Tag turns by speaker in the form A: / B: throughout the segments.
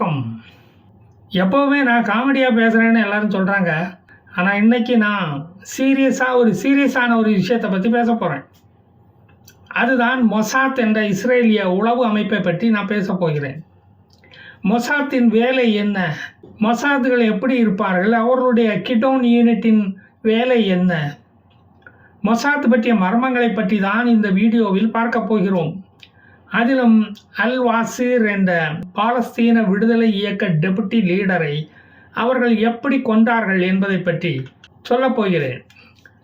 A: வணக்கம். எப்போவுமே நான் காமெடியாக பேசுகிறேன்னு எல்லாரும் சொல்கிறாங்க ஆனால் இன்னைக்கு நான் சீரியஸாக ஒரு சீரியஸான ஒரு விஷயத்தை பற்றி பேச போகிறேன் அதுதான் மொசாத் என்ற இஸ்ரேலிய உளவு அமைப்பை பற்றி நான் பேச போகிறேன். மொசாத்தின் வேலை என்ன? மொசாத்துகள் எப்படி இருப்பார்கள்? அவர்களுடைய கிடோன் யூனிட்டின் வேலை என்ன? மொசாத் பற்றிய மர்மங்களை பற்றி தான் இந்த வீடியோவில் பார்க்க போகிறோம். அதிலும் அல் வாசிர் என்ற பாலஸ்தீன விடுதலை இயக்க டெபுட்டி லீடரை அவர்கள் எப்படி கொண்டார்கள் என்பதை பற்றி சொல்லப்போகிறேன்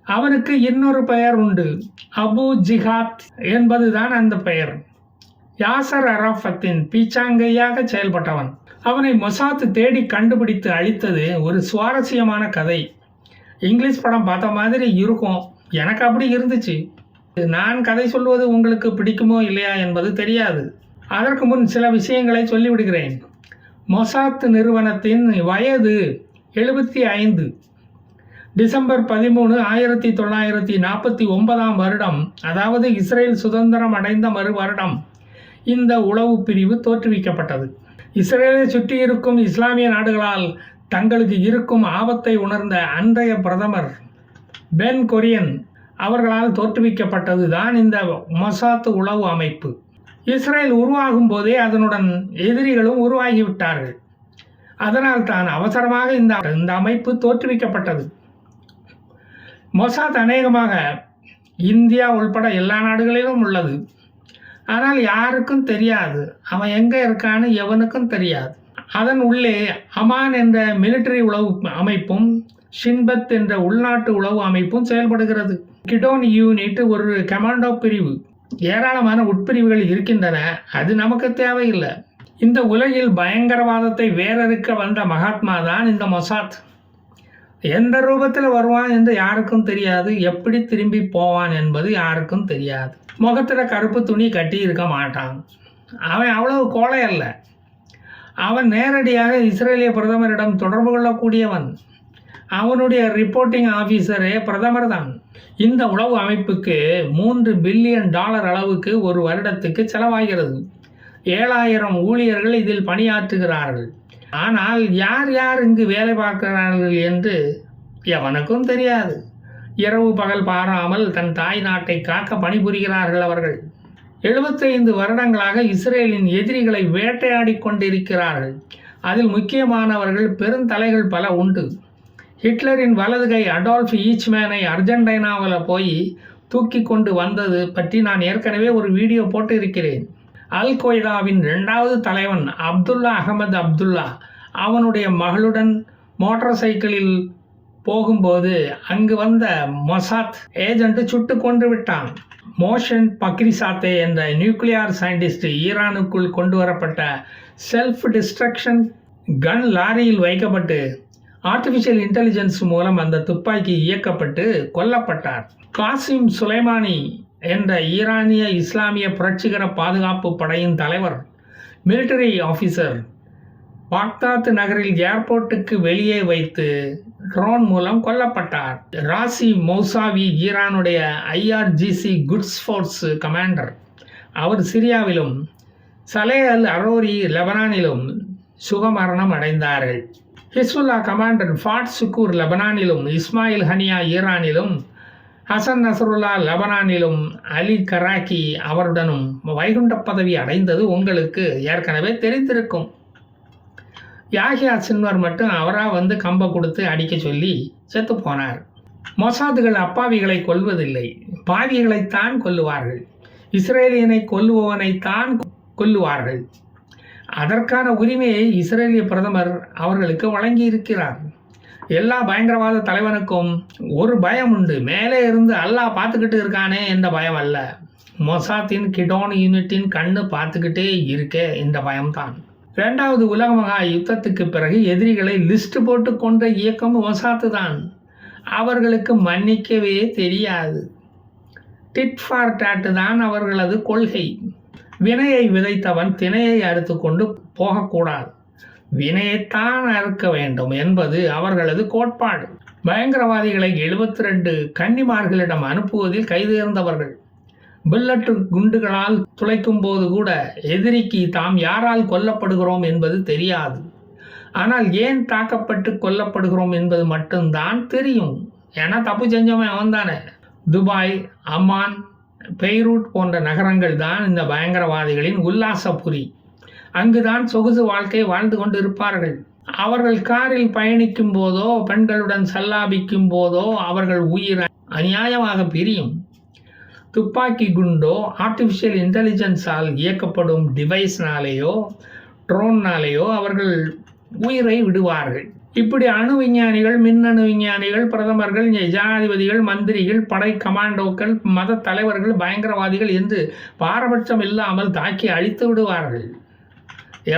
A: அவனுக்கு இன்னொரு பெயர் உண்டு. அபு ஜிஹாத் என்பதுதான் அந்த பெயர். யாசர் அராஃபத்தின் பீச்சாங்கையாக செயல்பட்டவன். அவனை மொசாத் தேடி கண்டுபிடித்து அழித்தது ஒரு சுவாரஸ்யமான கதை. இங்கிலீஷ் படம் பார்த்த மாதிரி இருக்கும். எனக்கு அப்படி இருந்துச்சு. நான் கதை சொல்வது உங்களுக்கு பிடிக்குமோ இல்லையா என்பது தெரியாது. அதற்கு முன் சில விஷயங்களை சொல்லிவிடுகிறேன். மொசாத் நிறுவனத்தின் வயது எழுபத்தி ஐந்து. டிசம்பர் பதிமூணு ஆயிரத்தி தொள்ளாயிரத்தி நாற்பத்தி ஒன்பதாம் வருடம் அதாவது இஸ்ரேல் சுதந்திரம் அடைந்த மறு வருடம் இந்த உளவு பிரிவு தோற்றுவிக்கப்பட்டது. இஸ்ரேலை சுற்றி இருக்கும் இஸ்லாமிய நாடுகளால் தங்களுக்கு இருக்கும் ஆபத்தை உணர்ந்த அன்றைய பிரதமர் பென் கொரியன் அவர்களால் தோற்றுவிக்கப்பட்டது தான் இந்த மொசாத் உளவு அமைப்பு. இஸ்ரேல் உருவாகும் போதே அதனுடன் எதிரிகளும் உருவாகிவிட்டார்கள். அதனால் தான் அவசரமாக இந்த இந்த அமைப்பு தோற்றுவிக்கப்பட்டது. மொசாத் அநேகமாக இந்தியா உள்பட எல்லா நாடுகளிலும் உள்ளது. ஆனால் யாருக்கும் தெரியாது. அவன் எங்கே இருக்கான்னு எவனுக்கும் தெரியாது. அதன் உள்ளே அமான் என்ற மிலிட்டரி உளவு அமைப்பும் ஷின்பத் என்ற உள்நாட்டு உளவு அமைப்பும் செயல்படுகிறது. கிடோன் யூனிட் ஒரு கமாண்டோ பிரிவு. ஏராளமான உட்பிரிவுகள் இருக்கின்றன. அது நமக்கு தேவையில்லை. இந்த உலகில் பயங்கரவாதத்தை வேறறுக்க வந்த மகாத்மா தான் இந்த மொசாத். எந்த ரூபத்தில் வருவான் என்று யாருக்கும் தெரியாது. எப்படி திரும்பி போவான் என்பது யாருக்கும் தெரியாது. முகத்தில் கருப்பு துணி கட்டி இருக்க மாட்டான். அவன் அவ்வளவு கோழை அல்ல. அவன் நேரடியாக இஸ்ரேலிய பிரதமரிடம் தொடர்பு கொள்ளக்கூடியவன். அவனுடைய ரிப்போர்ட்டிங் ஆஃபீஸரே பிரதமர் தான். இந்த உளவு அமைப்புக்கு மூன்று பில்லியன் டாலர் அளவுக்கு ஒரு வருடத்துக்கு செலவாகிறது. ஏழாயிரம் ஊழியர்கள் இதில் பணியாற்றுகிறார்கள். ஆனால் யார் யார் இங்கு வேலை பார்க்கிறார்கள் என்று எவனுக்கும் தெரியாது. இரவு பகல் பாராமல் தன் தாய் நாட்டை காக்க பணிபுரிகிறார்கள் அவர்கள். எழுபத்தைந்து வருடங்களாக இஸ்ரேலின் எதிரிகளை வேட்டையாடி கொண்டிருக்கிறார்கள். அதில் முக்கியமானவர்கள் பெருந்தலைகள் பல உண்டு. ஹிட்லரின் வலது கை அடால்ஃப் ஈச்மேனை அர்ஜென்டினாவில் போய் தூக்கி கொண்டு வந்தது பற்றி நான் ஏற்கனவே ஒரு வீடியோ போட்டு இருக்கிறேன் அல் கொய்தாவின் ரெண்டாவது தலைவன் அப்துல்லா அகமது அப்துல்லா அவனுடைய மகளுடன் மோட்டார் சைக்கிளில் போகும்போது அங்கு வந்த மொசாத் ஏஜென்ட் சுட்டு கொண்டு விட்டான். மோஷன் பக்ரிசாத்தே என்ற நியூக்ளியார் சயின்டிஸ்ட் ஈரானுக்குள் கொண்டு வரப்பட்ட செல்ஃப் டிஸ்ட்ரக்ஷன் கன் லாரியில் வைக்கப்பட்டு ஆர்டிபிஷியல் இன்டெலிஜென்ஸ் மூலம் அந்த துப்பாக்கி இயக்கப்பட்டு கொல்லப்பட்டார். காசிம் சுலைமானி என்ற ஈரானிய இஸ்லாமிய புரட்சிகர பாதுகாப்பு படையின் தலைவர் மிலிட்டரி ஆஃபீஸர் பாக்தாத் நகரில் ஏர்போர்ட்டுக்கு வெளியே வைத்து ட்ரோன் மூலம் கொல்லப்பட்டார். ராசி மௌசாவி ஈரானுடைய ஐஆர்ஜிசி குட்ஸ் ஃபோர்ஸ் கமாண்டர் அவர் சிரியாவிலும் சலே அல் அரோரி லெபனானிலும் சுகமரணம் அடைந்தார்கள். ஹிஸ்புல்லா கமாண்டர் ஃபாட் சுக்கூர் லெபனானிலும் இஸ்மாயில் ஹனியா ஈரானிலும் ஹசன் நசருல்லா லெபனானிலும் அலி கராக்கி அவருடனும் வைகுண்ட பதவி அடைந்தது உங்களுக்கு ஏற்கனவே தெரிந்திருக்கும். யாகியா சின்வர் மட்டும் அவராக வந்து கம்பை கொடுத்து அடிக்க சொல்லி செத்து போனார். மொசாதுகள் அப்பாவிகளை கொல்வதில்லை பாவிகளைத்தான் கொல்லுவார்கள். இஸ்ரேலியனை கொல்லுபவனைத்தான் கொல்லுவார்கள். அதற்கான உரிமையை இஸ்ரேலிய பிரதமர் அவர்களுக்கு வழங்கி இருக்கிறார் எல்லா பயங்கரவாத தலைவனுக்கும் ஒரு பயம் உண்டு. மேலே இருந்து அல்லாஹ் பார்த்துக்கிட்டு இருக்கானே என்ற பயம் அல்ல. மொசாத்தின் கிடோன் யூனிட்டின் கண்ணு பார்த்துக்கிட்டே இருக்கே இந்த பயம்தான். இரண்டாவது உலக மகா யுத்தத்துக்கு பிறகு எதிரிகளை லிஸ்ட் போட்டு கொண்ட இயக்கம் மொசாத்து தான். அவர்களுக்கு மன்னிக்கவே தெரியாது. டிட் ஃபார் டாட்டு தான் அவர்களது கொள்கை. வினையை விதைத்தவன் தினையை அறுத்து கொண்டு போகக்கூடாது. வினையைத்தான் அறுக்க வேண்டும் என்பது அவர்களது கோட்பாடு. பயங்கரவாதிகளை எழுபத்தி ரெண்டு கன்னிமார்களிடம் அனுப்புவதில் கைதேர்ந்தவர்கள். பில்லட்டு குண்டுகளால் துளைக்கும் போது கூட எதிரிக்கு தாம் யாரால் கொல்லப்படுகிறோம் என்பது தெரியாது. ஆனால் ஏன் தாக்கப்பட்டு கொல்லப்படுகிறோம் என்பது மட்டும்தான் தெரியும். ஏன்னா தப்பு செஞ்சவன் அவன் தானே துபாய் அம்மான் பெய்ரூட் போன்ற நகரங்கள் தான் இந்த பயங்கரவாதிகளின் உல்லாசபுரி. அங்குதான் சொகுசு வாழ்க்கை வாழ்ந்து கொண்டு இருப்பார்கள் அவர்கள் காரில் பயணிக்கும் போதோ பெண்களுடன் சல்லாபிக்கும் போதோ அவர்கள் உயிர் அநியாயமாக பிரியும். துப்பாக்கி குண்டோ ஆர்டிஃபிஷியல் இன்டெலிஜென்ஸால் இயக்கப்படும் டிவைஸ்னாலேயோ ட்ரோன்னாலேயோ அவர்கள் உயிரை விடுவார்கள். இப்படி அணு விஞ்ஞானிகள் மின்னணு விஞ்ஞானிகள் பிரதமர்கள் ஜனாதிபதிகள் மந்திரிகள் படை கமாண்டோக்கள் மத தலைவர்கள் பயங்கரவாதிகள் என்று பாரபட்சம் இல்லாமல் தாக்கி அழித்து விடுவார்கள்.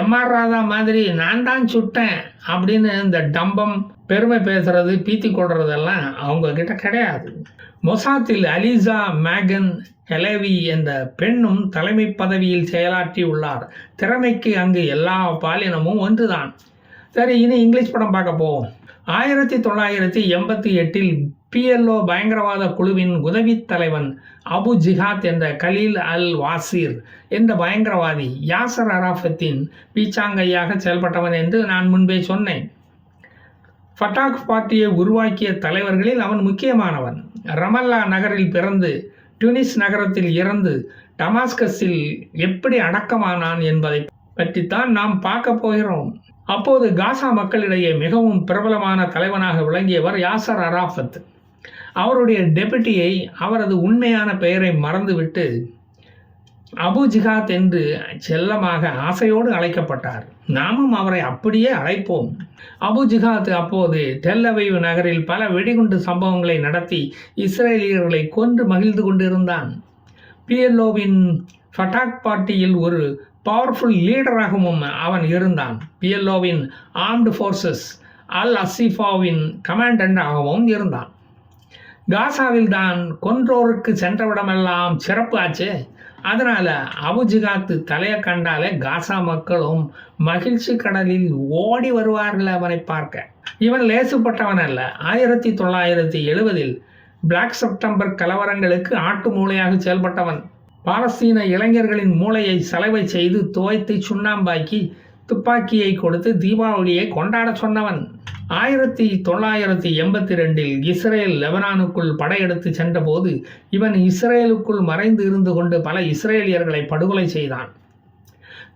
A: எம்ஆர் ராதா மாதிரி நான் தான் சுட்டேன் அப்படின்னு இந்த டம்பம் பெருமை பேசுறது பீத்தி கொள்றதெல்லாம் அவங்க கிட்ட கிடையாது. மொசாத்தில் அலிசா மேகன் ஹெலேவி என்ற பெண்ணும் தலைமை பதவியில் செயலாற்றி உள்ளார். திறமைக்கு அங்கு எல்லா பாலினமும் ஒன்றுதான். சரி இனி இங்கிலீஷ் படம் பார்க்க போவோம் ஆயிரத்தி தொள்ளாயிரத்தி எண்பத்தி எட்டில் பிஎல்ஓ பயங்கரவாத குழுவின் உதவித் தலைவன் அபு ஜிஹாத் என்ற கலீல் அல் வாசீர் என்ற பயங்கரவாதி யாசர் அராஃபத்தின் பீச்சாங்கையாக செயல்பட்டவன் என்று நான் முன்பே சொன்னேன். ஃபட்டாக் பார்ட்டியை உருவாக்கிய தலைவர்களில் அவன் முக்கியமானவன். ரமல்லா நகரில் பிறந்து டுனிஸ் நகரத்தில் இறந்து டமாஸ்கஸில் எப்படி அடக்கமானான் என்பதை பற்றித்தான் நாம் பார்க்க போகிறோம். அப்போது காசா மக்களிடையே மிகவும் பிரபலமான தலைவனாக விளங்கியவர் யாசர் அராஃபத். அவருடைய டெபுட்டியை அவரது உண்மையான பெயரை மறந்துவிட்டு அபு ஜிஹாத் என்று செல்லமாக ஆசையோடு அழைக்கப்பட்டார். நாமும் அவரை அப்படியே அழைப்போம். அபு ஜிஹாத் அப்போது டெல்லவைவு நகரில் பல வெடிகுண்டு சம்பவங்களை நடத்தி இஸ்ரேலியர்களை கொன்று மகிழ்ந்து கொண்டிருந்தான். பிஎல்ஓவின் ஃபட்டாக் பார்ட்டியில் ஒரு பவர்ஃபுல் லீடராகவும் அவன் இருந்தான். பிஎல்ஓவின் ஆர்ம்டு ஃபோர்ஸஸ் அல் அசிஃபாவின் கமாண்டண்டாகவும் இருந்தான். காசாவில் தான் கொன்றோருக்கு சென்றவிடமெல்லாம் சிறப்பு ஆச்சு. அதனால் அபுஜிகாத்து தலையை கண்டாலே காசா மக்களும் மகிழ்ச்சி கடலில் ஓடி வருவார்கள் அவனை பார்க்க. இவன் லேசுப்பட்டவன் அல்ல. ஆயிரத்தி தொள்ளாயிரத்தி எழுபதில் பிளாக் செப்டம்பர் கலவரங்களுக்கு ஆட்டு மூளையாக செயல்பட்டவன். பாலஸ்தீன இளைஞர்களின் மூளையை சலவை செய்து துவைத்து சுண்ணாம்பாக்கி துப்பாக்கியை கொடுத்து தீபாவளியை கொண்டாட சொன்னவன். ஆயிரத்தி தொள்ளாயிரத்தி எண்பத்தி ரெண்டில் இஸ்ரேல் லெபனானுக்குள் படையெடுத்து சென்றபோது இவன் இஸ்ரேலுக்குள் மறைந்து இருந்து கொண்டு பல இஸ்ரேலியர்களை படுகொலை செய்தான்.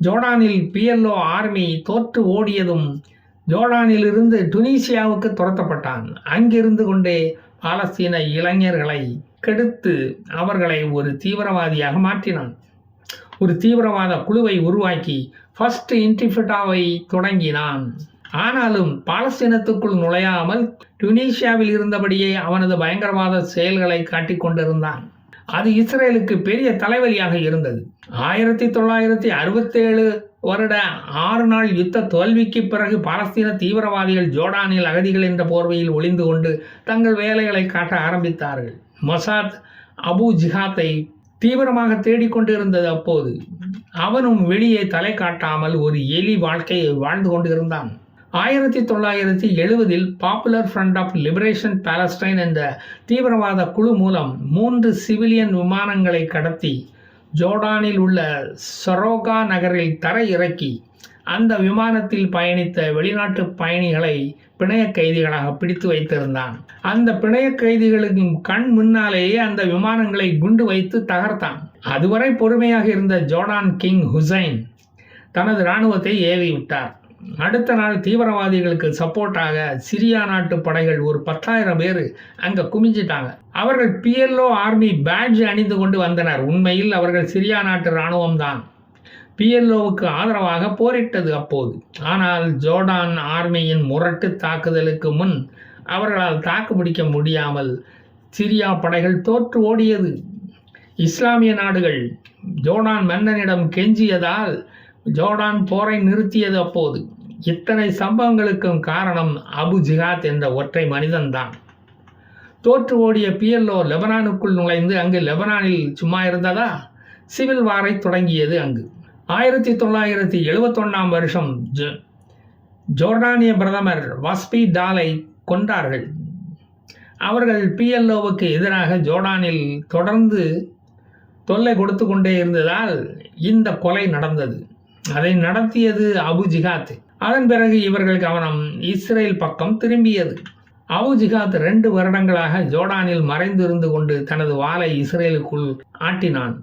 A: ஜோர்டானில் பிஎல்ஓ ஆர்மி தோற்று ஓடியதும் ஜோர்டானிலிருந்து டுனீசியாவுக்கு துரத்தப்பட்டான். அங்கிருந்து கொண்டே பாலஸ்தீன இளைஞர்களை கெடுத்து அவர்களை ஒரு தீவிரவாதியாக மாற்றினான். ஒரு தீவிரவாத குழுவை உருவாக்கி ஃபர்ஸ்ட் இன்டிஃபிட்டாவை தொடங்கினான். ஆனாலும் பாலஸ்தீனத்துக்குள் நுழையாமல் டுனீஷியாவில் இருந்தபடியே அவனது பயங்கரவாத செயல்களை காட்டிக் கொண்டிருந்தான். அது இஸ்ரேலுக்கு பெரிய தலைவலியாக இருந்தது. ஆயிரத்தி தொள்ளாயிரத்தி அறுபத்தேழு வருட ஆறு நாள் யுத்த தோல்விக்கு பிறகு பாலஸ்தீன தீவிரவாதிகள் ஜோர்டானில் அகதிகள் என்ற போர்வையில் ஒளிந்து கொண்டு தங்கள் வேலைகளை காட்ட ஆரம்பித்தார்கள். மசாத் அபு ஜிஹாத்தை தீவிரமாக தேடிக்கொண்டிருந்தது அப்போது. அவனும் வெளியே தலை காட்டாமல் ஒரு எலி வாழ்க்கையை வாழ்ந்து கொண்டிருந்தான். ஆயிரத்தி தொள்ளாயிரத்தி எழுபதில் popular front of liberation Palestine என்ற தீவிரவாத குழு மூலம் மூன்று சிவிலியன் விமானங்களை கடத்தி ஜோர்டானில் உள்ள சரோகா நகரில் தரை இறக்கி அந்த விமானத்தில் பயணித்த வெளிநாட்டு பயணிகளை பிணைய கைதிகளாக பிடித்து வைத்திருந்தான். அந்த பிணைய கைதிகளுக்கு கண் முன்னாலேயே அந்த விமானங்களை குண்டு வைத்து தகர்த்தான். அதுவரை பொறுமையாக இருந்த ஜோர்டான் கிங் ஹுசைன் தனது இராணுவத்தை ஏவி விட்டார் அடுத்த நாள் தீவிரவாதிகளுக்கு சப்போர்ட்டாக சிரியா நாட்டு படைகள் ஒரு பத்தாயிரம் பேர் அங்கே குமிஞ்சிட்டாங்க. அவர்கள் பிஎல்ஓ ஆர்மி பேட்ஜ் அணிந்து கொண்டு வந்தனர். உண்மையில் அவர்கள் சிரியா நாட்டு இராணுவம்தான். பிஎல்ஓவுக்கு ஆதரவாக போரிட்டது அப்போது. ஆனால் ஜோர்டான் ஆர்மியின் முரட்டு தாக்குதலுக்கு முன் அவர்களால் தாக்கு பிடிக்க முடியாமல் சிரியா படைகள் தோற்று ஓடியது. இஸ்லாமிய நாடுகள் ஜோர்டான் மன்னனிடம் கெஞ்சியதால் ஜோர்டான் போரை நிறுத்தியது அப்போது. இத்தனை சம்பவங்களுக்கும் காரணம் அபு ஜிஹாத் என்ற ஒற்றை மனிதன்தான். தோற்று ஓடிய பிஎல்ஓ லெபனானுக்குள் நுழைந்து அங்கு லெபனானில் சும்மா இருந்ததா? சிவில் வாரை தொடங்கியது அங்கு. ஆயிரத்தி தொள்ளாயிரத்தி எழுபத்தொன்னாம் வருஷம் ஜோர்டானிய பிரதமர் வாஸ்பி டாலை கொண்டார்கள் அவர்கள் பிஎல்ஓவுக்கு எதிராக ஜோர்டானில் தொடர்ந்து தொல்லை கொடுத்து கொண்டே இருந்ததால் இந்த கொலை நடந்தது. அதை நடத்தியது அபு ஜிகாத் அதன் பிறகு இவர்கள் கவனம் இஸ்ரேல் பக்கம் திரும்பியது. அபு ஜிகாத் ரெண்டு வருடங்களாக ஜோர்டானில் மறைந்திருந்து கொண்டு தனது வாளை இஸ்ரேலுக்குள் ஆட்டினான்.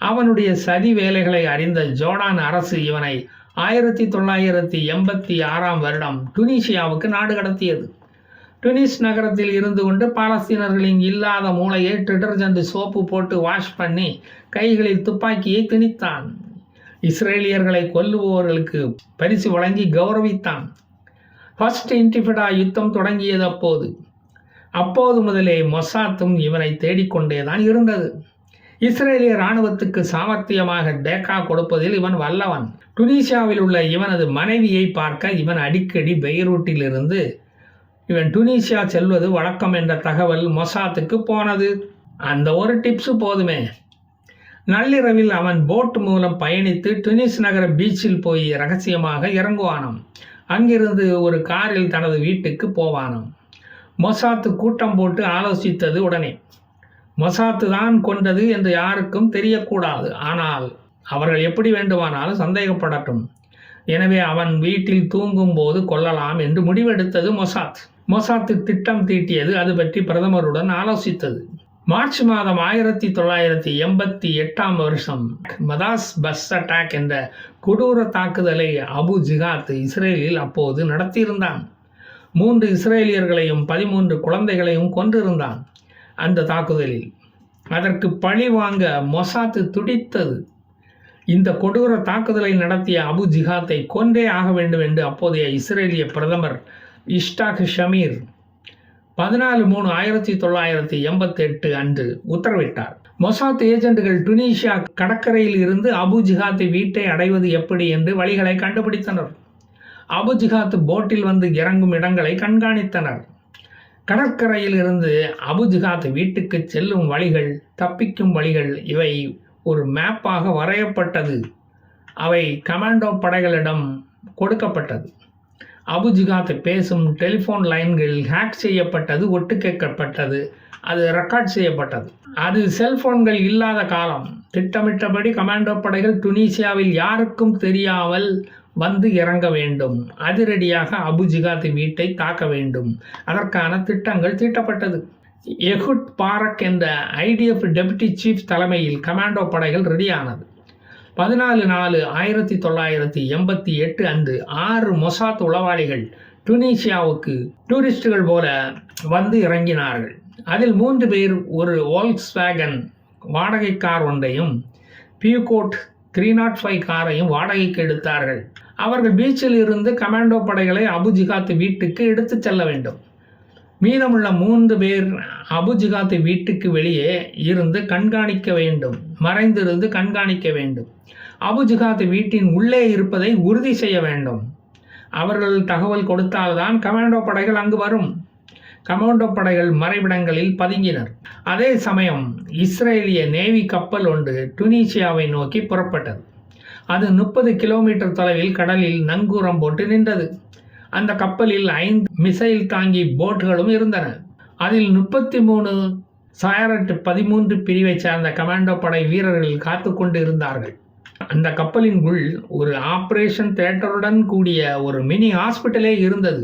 A: அவனுடைய சதி வேலைகளை அறிந்த ஜோர்டான் அரசு இவனை ஆயிரத்தி தொள்ளாயிரத்தி எண்பத்தி ஆறாம் வருடம் டுனீஷியாவுக்கு நாடு கடத்தியது. டுனிஸ் நகரத்தில் இருந்து கொண்டு பாலஸ்தீனர்களின் இல்லாத மூளையை டிட்டர்ஜென்ட் சோப்பு போட்டு வாஷ் பண்ணி கைகளில் துப்பாக்கியை திணித்தான். இஸ்ரேலியர்களை கொல்லுபவர்களுக்கு பரிசு வழங்கி கௌரவித்தான். ஃபர்ஸ்ட் இன்டிஃபிடா யுத்தம் தொடங்கியது அப்போது அப்போது முதலே மொசாத்தும் இவனை தேடிக்கொண்டே தான் இருந்தது. இஸ்ரேலிய இராணுவத்துக்கு சாமர்த்தியமாக டேக்கா கொடுப்பதில் இவன் வல்லவன். டுனீஷியாவில் உள்ள இவனது மனைவியை பார்க்க இவன் அடிக்கடி பெய்ரூட்டிலிருந்து இவன் டுனீஷியா செல்வது வழக்கம் என்ற தகவல் மொசாத்துக்கு போனது. அந்த ஒரு டிப்ஸு போதுமே. நள்ளிரவில் அவன் போட் மூலம் பயணித்து டுனிஸ் நகர பீச்சில் போய் ரகசியமாக இறங்குவானாம். அங்கிருந்து ஒரு காரில் தனது வீட்டுக்கு போவானாம். மொசாத்து கூட்டம் போட்டு ஆலோசித்தது உடனே. மொசாத்து தான் கொண்டது என்று யாருக்கும் தெரியக்கூடாது. ஆனால் அவர்கள் எப்படி வேண்டுமானாலும் சந்தேகப்படட்டும். எனவே அவன் வீட்டில் தூங்கும் போது கொல்லலாம் என்று முடிவெடுத்தது மொசாத். மொசாத்து திட்டம் தீட்டியது அது பற்றி பிரதமருடன் ஆலோசித்தது. மார்ச் மாதம் ஆயிரத்தி தொள்ளாயிரத்தி எண்பத்தி எட்டாம் வருஷம் மதாஸ் பஸ் அட்டாக் என்ற கொடூர தாக்குதலை அபு ஜிகாத் இஸ்ரேலில் அப்போது நடத்தியிருந்தான். மூன்று இஸ்ரேலியர்களையும் பதிமூன்று குழந்தைகளையும் கொன்றிருந்தான். அந்த தாக்குதலில். அதற்கு பழி வாங்க மொசாத்து துடித்தது. இந்த கொடூர தாக்குதலை நடத்திய அபு ஜிஹாத்தை கொன்றே ஆக வேண்டும் என்று அப்போதைய இஸ்ரேலிய பிரதமர் இஷ்டாக் ஷமீர் பதினாலு மூணு ஆயிரத்தி தொள்ளாயிரத்தி எண்பத்தி எட்டு அன்று உத்தரவிட்டார். மொசாத் ஏஜென்ட்கள் டுனீஷியா கடற்கரையில் இருந்து அபு ஜிஹாத்தை வீட்டை அடைவது எப்படி என்று வழிகளை கண்டுபிடித்தனர். அபு ஜிஹாத் போட்டில் வந்து இறங்கும் இடங்களை கண்காணித்தனர். கடற்கரையில் இருந்து அபுஜிகாத் வீட்டுக்கு செல்லும் வழிகள் தப்பிக்கும் வழிகள் இவை ஒரு மேப்பாக வரையப்பட்டது. அவை கமாண்டோ படைகளிடம் கொடுக்கப்பட்டது. அபுஜிகாத் பேசும் டெலிஃபோன் லைன்கள் ஹேக் செய்யப்பட்டது ஒட்டு கேட்கப்பட்டது அது ரெக்கார்ட் செய்யப்பட்டது. அது செல்போன்கள் இல்லாத காலம். திட்டமிட்டபடி கமாண்டோ படைகள் டுனீசியாவில் யாருக்கும் தெரியாமல் வந்து இறங்க வேண்டும். அதிரடியாக அபு ஜிகாத் வீட்டை தாக்க வேண்டும். அதற்கான திட்டங்கள் தீட்டப்பட்டது. எஹுட் பாரக் என்ற ஐடிஎஃப் டெபுட்டி சீஃப் தலைமையில் கமாண்டோ படைகள் ரெடியானது. பதினாலு நாலு ஆயிரத்தி தொள்ளாயிரத்தி எண்பத்தி எட்டு அன்று ஆறு மொசாத் உளவாளிகள் டுனீஷியாவுக்கு டூரிஸ்டுகள் போல வந்து இறங்கினார்கள். அதில் மூன்று பேர் ஒரு வோல்க்ஸ் வேகன் வாடகை கார் ஒன்றையும் பியூகோட் த்ரீ நாட் ஃபைவ் காரையும் வாடகைக்கு எடுத்தார்கள். அவர்கள் பீச்சில் இருந்து கமாண்டோ படைகளை அபுஜிகாத் வீட்டுக்கு எடுத்துச் செல்ல வேண்டும். மீதமுள்ள மூன்று பேர் அபுஜிகாத் வீட்டுக்கு வெளியே இருந்து கண்காணிக்க வேண்டும். மறைந்திருந்து கண்காணிக்க வேண்டும். அபுஜிகாத் வீட்டின் உள்ளே இருப்பதை உறுதி செய்ய வேண்டும். அவர்கள் தகவல் கொடுத்தால்தான் கமாண்டோ படைகள் அங்கு வரும். கமாண்டோ படைகள் மறைவிடங்களில் பதுங்கினர். அதே சமயம் இஸ்ரேலிய நேவி கப்பல் ஒன்று டுனீசியாவை நோக்கி புறப்பட்டது. அது முப்பது கிலோமீட்டர் தொலைவில் கடலில் நங்கூரம் போட்டு நின்றது. அந்த கப்பலில் ஐந்து மிசைல் தாங்கி போட்டுகளும் இருந்தன. அதில் முப்பத்தி மூணு சாயரட் பதிமூன்று பிரிவை சார்ந்த கமாண்டோ படை வீரர்கள் காத்து கொண்டு இருந்தார்கள் அந்த கப்பலின் உள் ஒரு ஆப்ரேஷன் தேட்டருடன் கூடிய ஒரு மினி ஹாஸ்பிட்டலே இருந்தது.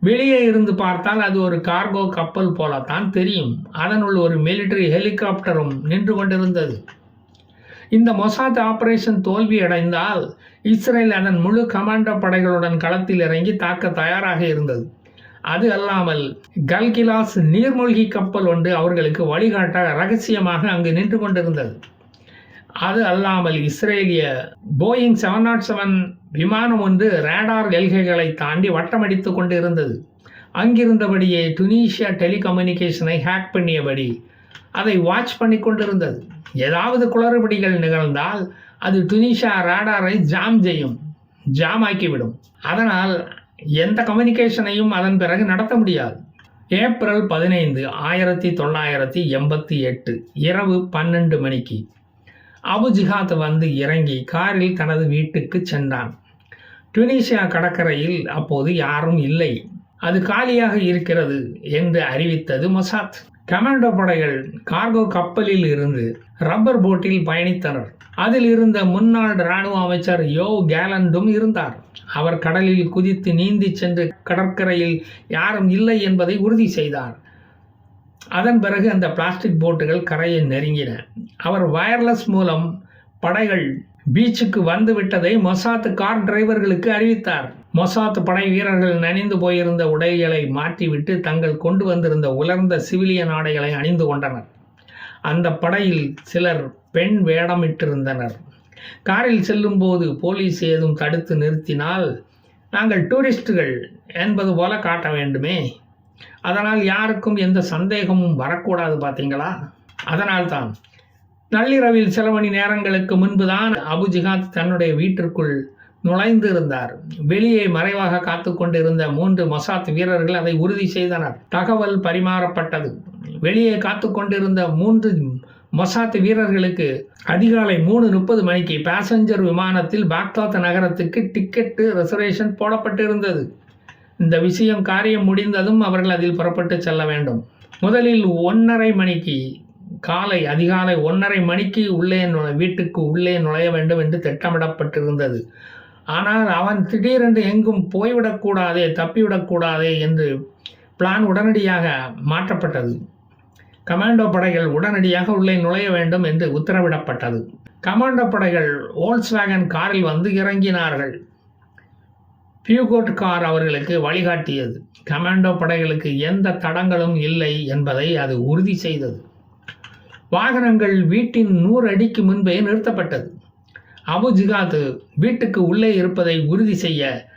A: வெளியே இருந்து பார்த்தால் அது ஒரு கார்கோ கப்பல் போலத்தான் தெரியும். அதனுள் ஒரு மிலிட்டரி ஹெலிகாப்டரும் நின்று கொண்டிருந்தது. இந்த மொசாத் ஆபரேஷன் தோல்வி அடைந்தால் இஸ்ரேல் அதன் முழு கமாண்டோ படைகளுடன் களத்தில் இறங்கி தாக்க தயாராக இருந்தது. அது அல்லாமல் கல்கிலாஸ் நீர்மூழ்கி கப்பல் ஒன்று அவர்களுக்கு வழிகாட்ட ரகசியமாக அங்கு நின்று கொண்டிருந்தது. அது அல்லாமல் இஸ்ரேலிய போயிங் செவன் நாட் செவன் விமானம் ஒன்று ரேடார் எல்கைகளை தாண்டி வட்டமடித்து கொண்டு இருந்தது அங்கிருந்தபடியே டுனீஷியா டெலிகம்யூனிகேஷனை ஹேக் பண்ணியபடி அதை வாட்ச் பண்ணி கொண்டிருந்தது. ஏதாவது குளறுபடிகள் நிகழ்ந்தால் அது டுனிஷா ராடாரை ஜாம் செய்யும் ஜாம் ஆக்கிவிடும். அதனால் எந்த கம்யூனிகேஷனையும் அதன் பிறகு நடத்த முடியாது. ஏப்ரல் பதினைந்து ஆயிரத்தி தொள்ளாயிரத்தி எண்பத்தி எட்டு இரவு பன்னெண்டு மணிக்கு அபு ஜிஹாத் வந்து இறங்கி காரில் தனது வீட்டுக்கு சென்றான். டுனிஷியா கடற்கரையில் அப்போது யாரும் இல்லை. அது காலியாக இருக்கிறது என்று அறிவித்தது மொசாத். கமாண்டோ படைகள் கார்கோ கப்பலில் இருந்து ரப்பர் போட்டில் பயணித்தனர். அதில் இருந்த முன்னாள் இராணுவ அமைச்சர் யோ கேலண்டும் இருந்தார். அவர் கடலில் குதித்து நீந்தி சென்று கடற்கரையில் யாரும் இல்லை என்பதை உறுதி செய்தார். அதன் பிறகு அந்த பிளாஸ்டிக் போட்டுகள் கரையை நெருங்கின. அவர் வயர்லெஸ் மூலம் படைகள் பீச்சுக்கு வந்து விட்டதை மொசாத் கார் டிரைவர்களுக்கு அறிவித்தார். மொசாத் படை வீரர்கள் நனிந்து போயிருந்த உடைகளை மாற்றிவிட்டு தங்கள் கொண்டு வந்திருந்த உலர்ந்த சிவிலியன் ஆடைகளை அணிந்து கொண்டனர். அந்த படையில் சிலர் பெண் வேடமிட்டிருந்தனர். காரில் செல்லும்போது போலீஸ் ஏதும் தடுத்து நிறுத்தினால் நாங்கள் டூரிஸ்டுகள் என்பது போல காட்ட வேண்டுமே. அதனால் யாருக்கும் எந்த சந்தேகமும் வரக்கூடாது பார்த்தீங்களா? அதனால்தான் நள்ளிரவில் சில மணி நேரங்களுக்கு முன்புதான் அபு ஜிகாத் தன்னுடைய வீட்டிற்குள் நுழைந்து இருந்தார் வெளியே மறைவாக காத்து கொண்டிருந்த மூன்று மொசாத் வீரர்கள் அதை உறுதி செய்தனர். தகவல் பரிமாறப்பட்டது. வெளியே காத்து கொண்டிருந்த மூன்று மொசாத் வீரர்களுக்கு அதிகாலை மூணு முப்பது மணிக்கு பேசஞ்சர் விமானத்தில் பாக்தாத் நகரத்துக்கு டிக்கெட்டு ரிசர்வேஷன் போடப்பட்டிருந்தது. இந்த விஷயம் காரியம் முடிந்ததும் அவர்கள் அதில் புறப்பட்டு செல்ல வேண்டும். முதலில் ஒன்றரை மணிக்கு காலை அதிகாலை ஒன்றரை மணிக்கு உள்ளே நுழை வீட்டுக்கு உள்ளே நுழைய வேண்டும் என்று திட்டமிடப்பட்டிருந்தது. ஆனால் அவன் திடீரென்று எங்கும் போய்விடக்கூடாதே தப்பிவிடக்கூடாதே என்று பிளான் உடனடியாக மாற்றப்பட்டது. கமாண்டோ படைகள் உடனடியாக உள்ளே நுழைய வேண்டும் என்று உத்தரவிடப்பட்டது. கமாண்டோ படைகள் ஓல்ஸ்வேகன் காரில் வந்து இறங்கினார்கள். பியூகோட் கார் அவர்களுக்கு வழிகாட்டியது. கமாண்டோ படைகளுக்கு எந்த தடங்களும் இல்லை என்பதை அது உறுதி செய்தது. வாகனங்கள் வீட்டின் நூறு அடிக்கு முன்பே நிறுத்தப்பட்டது. அபு ஜிகாது வீட்டுக்கு உள்ளே இருப்பதை உறுதி செய்ய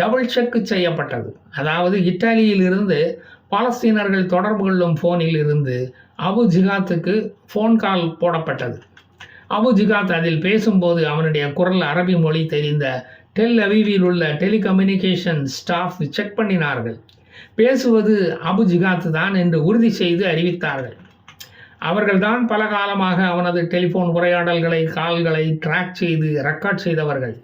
A: டபுள் செக் செய்யப்பட்டது. அதாவது இத்தாலியில் இருந்து பாலஸ்தீனர்கள் தொடர்பு கொள்ளும் ஃபோனில் இருந்து அபு ஜிகாத்துக்கு ஃபோன் கால் போடப்பட்டது. அபு ஜிகாத் அதில் பேசும்போது அவனுடைய குரல் அரபி மொழி தெரிந்த டெல் அவீவில் உள்ள டெலிகம்யூனிகேஷன் ஸ்டாஃப் செக் பண்ணினார்கள். பேசுவது அபு ஜிகாத் தான் என்று உறுதி செய்து அறிவித்தார்கள். அவர்கள்தான் பல காலமாக அவனது டெலிஃபோன் உரையாடல்களை கால்களை ட்ராக் செய்து ரெக்கார்ட் செய்தவர்கள்.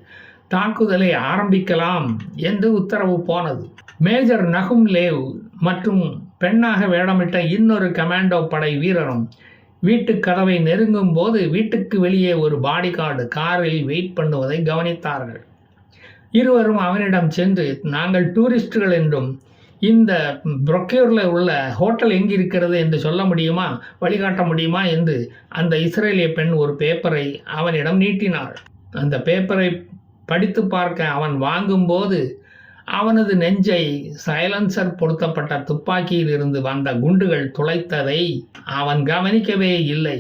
A: தாக்குதலை ஆரம்பிக்கலாம் என்று உத்தரவு போனது. மேஜர் நகும் லேவ் மற்றும் பெண்ணாக வேடமிட்ட இன்னொரு கமாண்டோ படை வீரரும் வீட்டு கதவை நெருங்கும் போது வீட்டுக்கு வெளியே ஒரு பாடிகார்டு காரில் வெயிட் பண்ணுவதை கவனித்தார்கள். இருவரும் அவனிடம் சென்று நாங்கள் டூரிஸ்டுகள் என்றும் இந்த புரொக்யூரில் உள்ள ஹோட்டல் எங்கே இருக்கிறது என்று சொல்ல முடியுமா? வழிகாட்ட முடியுமா என்று அந்த இஸ்ரேலிய பெண் ஒரு பேப்பரை அவனிடம் நீட்டினாள். அந்த பேப்பரை படித்து பார்க்க அவன் வாங்கும்போது அவனது நெஞ்சை சைலன்சர் பொருத்தப்பட்ட துப்பாக்கியில் இருந்து வந்த குண்டுகள் துளைத்ததை அவன் கவனிக்கவே இல்லை.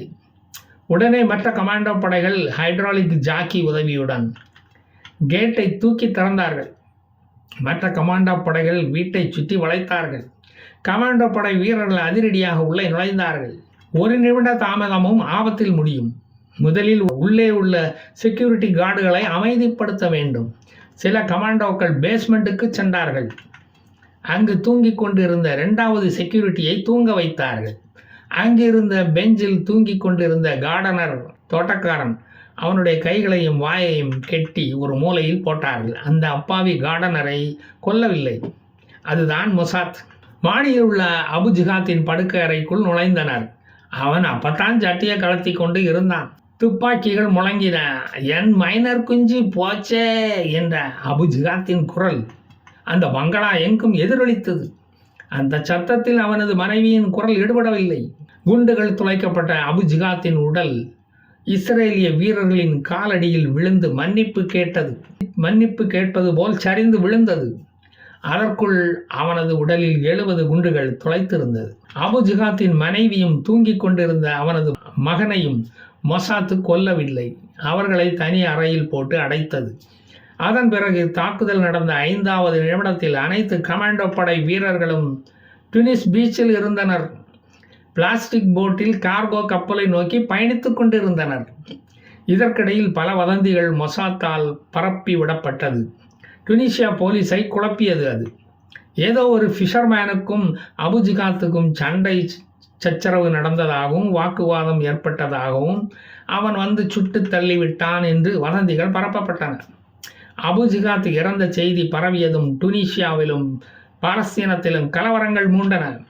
A: உடனே மற்ற கமாண்டோ படைகள் ஹைட்ராலிக் ஜாக்கி உதவியுடன் கேட்டை தூக்கி திறந்தார்கள். மற்ற கமாண்டோ படைகள் வீட்டை சுற்றி வளைத்தார்கள். கமாண்டோ படை வீரர்கள் அதிரடியாக உள்ளே நுழைந்தார்கள். ஒரு நிமிட தாமதமும் ஆபத்தில் முடியும். முதலில் உள்ளே உள்ள செக்யூரிட்டி கார்டுகளை அமைதிப்படுத்த வேண்டும். சில கமாண்டோக்கள் பேஸ்மெண்ட்டுக்கு சென்றார்கள். அங்கு தூங்கிக் கொண்டிருந்த இரண்டாவது செக்யூரிட்டியை தூங்க வைத்தார்கள். அங்கிருந்த பெஞ்சில் தூங்கிக் கொண்டிருந்த கார்டனர் தோட்டக்காரன் அவனுடைய கைகளையும் வாயையும் கெட்டி ஒரு மூலையில் போட்டார்கள். அந்த அப்பாவி கார்டனரை கொல்லவில்லை. அதுதான் மொசாத். மாடியில் உள்ள அபு ஜிஹாத்தின் படுக்கை அறைக்குள் நுழைந்தனர். அவன் அப்பத்தான் சட்டியை கலத்தி கொண்டு இருந்தான். துப்பாக்கிகள் முழங்கின என் மைனர் குஞ்சு போச்சே என்ற அபு ஜிஹாத்தின் குரல் அந்த பங்களா எங்கும் எதிரொலித்தது. அந்த சத்தத்தில் அவனது மனைவியின் குரல் ஈடுபடவில்லை குண்டுகள் துளைக்கப்பட்ட அபு ஜிகாத்தின் உடல் இஸ்ரேலிய வீரர்களின் காலடியில் விழுந்து மன்னிப்பு கேட்டது. மன்னிப்பு கேட்பது போல் சரிந்து விழுந்தது. அதற்குள் அவனது உடலில் எழுபது குண்டுகள் துளைத்திருந்தது அபு ஜிகாத்தின் மனைவியும் தூங்கிக் கொண்டிருந்த அவனது மகனையும் மொசாத்து கொல்லவில்லை. அவர்களை தனி அறையில் போட்டு அடைத்தது. அதன் பிறகு தாக்குதல் நடந்த ஐந்தாவது நிமிடத்தில் அனைத்து கமாண்டோ படை வீரர்களும் டுனிஸ் பீச்சில் இருந்தனர். பிளாஸ்டிக் போட்டில் கார்கோ கப்பலை நோக்கி பயணித்துக் கொண்டிருந்தனர். இதற்கிடையில் பல வதந்திகள் மொசாத்தால் பரப்பி விடப்பட்டது. டுனிஷியா போலீஸை குழப்பியது அது. ஏதோ ஒரு ஃபிஷர்மேனுக்கும் அபுஜிகாத்துக்கும் சண்டை சச்சரவு நடந்ததாகவும் வாக்குவாதம் ஏற்பட்டதாகவும் அவன் வந்து சுட்டு தள்ளிவிட்டான் என்று வதந்திகள் பரப்பப்பட்டன. அபுஜிகாத் இறந்த செய்தி பரவியதும் டுனிஷியாவிலும் பாலஸ்தீனத்திலும் கலவரங்கள் மூண்டன.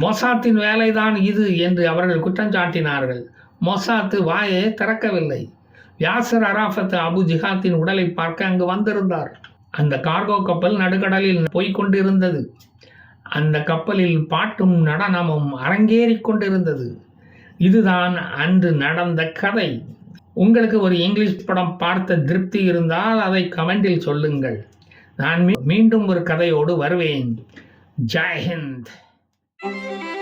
A: மொசாத்தின் வேலைதான் இது என்று அவர்கள் குற்றஞ்சாட்டினார்கள் மொசாத்து வாயை திறக்கவில்லை. யாசர் அராஃபத் அபு ஜிஹாத்தின் உடலை பார்க்க அங்கு வந்திருந்தார். அந்த கார்கோ கப்பல் நடுக்கடலில் போய்க் கொண்டிருந்தது. அந்த கப்பலில் பாட்டும் நடனமும் அரங்கேறிக் கொண்டிருந்தது. இதுதான் அன்று நடந்த கதை. உங்களுக்கு ஒரு இங்கிலீஷ் படம் பார்த்த திருப்தி இருந்தால் அதை கமெண்டில் சொல்லுங்கள். நான் மீ- மீண்டும் ஒரு கதையோடு வருவேன். ஜெய்ஹிந்த் Thank you.